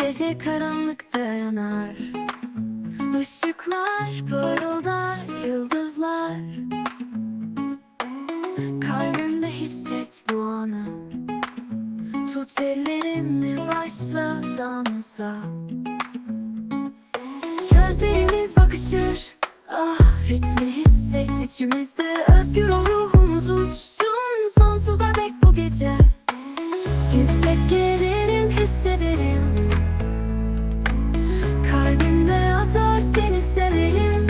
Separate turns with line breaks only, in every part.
Gece karanlıkta yanar. Işıklar parıldar yıldızlar. Kalbimde hisset bu anı. Tut ellerimi başla dansa. Gözlerimiz bakışır. Ah ritmi hisset içimizde. Özgür ol ruhumuz uçsun. Sonsuza dek bu gece. Yüksek hissederim Kalbimde atar seni severim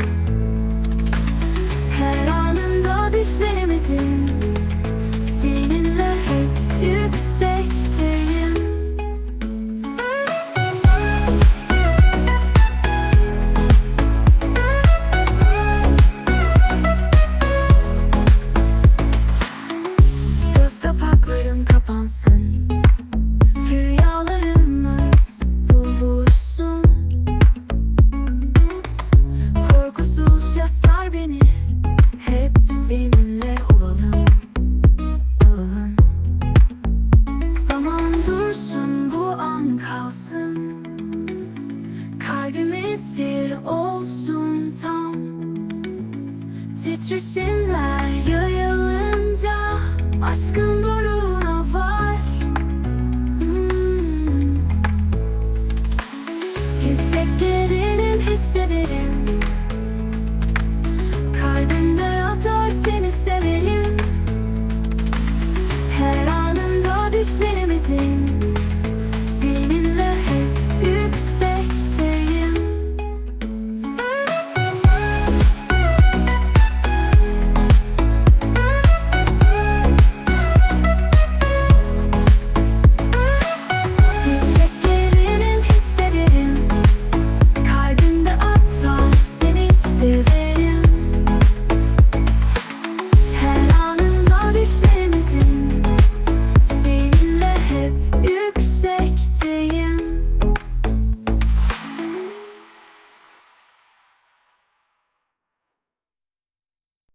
Her anında düşlerimizin Beni. Hep seninle olalım. Olalım. Zaman dursun bu an kalsın. Kalbimiz bir olsun tam. Titreşimler yayılınca Aşkın duruna var. Hmm. Yükseklerini hissederim.